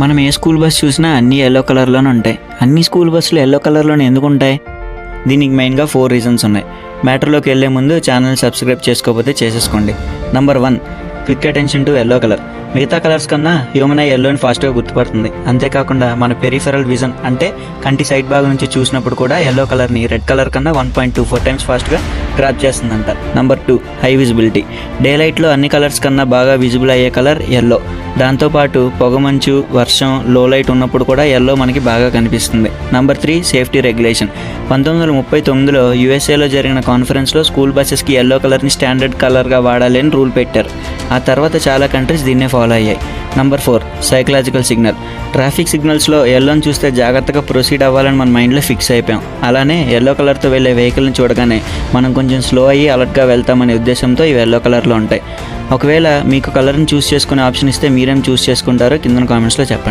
మనం ఏ school bus చూసినా అన్నీ ఎల్లో కలర్లోనే ఉంటాయి. అన్ని స్కూల్ బస్సులు ఎల్లో కలర్లోనే ఎందుకు ఉంటాయి? దీనికి మెయిన్గా ఫోర్ రీజన్స్ ఉన్నాయి. మ్యాటర్లోకి వెళ్ళే ముందు ఛానల్ సబ్స్క్రైబ్ చేసుకోకపోతే చేసేసుకోండి. Number one quick attention to yellow colour మిగతా కలర్స్ కన్నా హ్యూమన్ ఐ ఎల్లోని ఫాస్ట్గా గుర్తుపడుతుంది. అంతేకాకుండా మన పెరిఫెరల్ విజన్ అంటే కంటి సైడ్ భాగం నుంచి చూసినప్పుడు కూడా ఎల్లో కలర్ని రెడ్ కలర్ కన్నా one point two four times ఫాస్ట్గా గ్రాప్ చేస్తుందంట. Number two high visibility day లైట్లో అన్ని కలర్స్ కన్నా బాగా విజిబుల్ అయ్యే కలర్ ఎల్లో దాంతోపాటు పొగమంచు వర్షం లో లైట్ ఉన్నప్పుడు కూడా ఎల్లో మనకి బాగా కనిపిస్తుంది. నంబర్ త్రీ సేఫ్టీ రెగ్యులేషన్ పంతొమ్మిది వందల ముప్పై తొమ్మిదిలో యూఎస్ఏలో జరిగిన కాన్ఫరెన్స్లో స్కూల్ బస్సెస్కి ఎల్లో కలర్ని స్టాండర్డ్ కలర్గా వాడాలి అని రూల్ పెట్టారు. ఆ తర్వాత చాలా కంట్రీస్ దీన్నే ఫాలో అయ్యాయి. Number four psychological signal traffic సిగ్నల్స్లో ఎల్లోని చూస్తే జాగ్రత్తగా ప్రొసీడ్ అవ్వాలని మన మైండ్లో ఫిక్స్ అయిపోయాం. అలానే ఎల్లో కలర్తో వెళ్ళే వెహికల్ని చూడగానే మనం కొంచెం స్లో అయ్యి అలర్ట్గా వెళ్తామనే ఉద్దేశంతో ఇవి ఎల్లో కలర్లో ఉంటాయి. ఒకవేళ మీకు కలర్ని చూస్ చేసుకునే ఆప్షన్ ఇస్తే మీరేం చూస్ చేసుకుంటారో కింద కామెంట్స్లో చెప్పండి.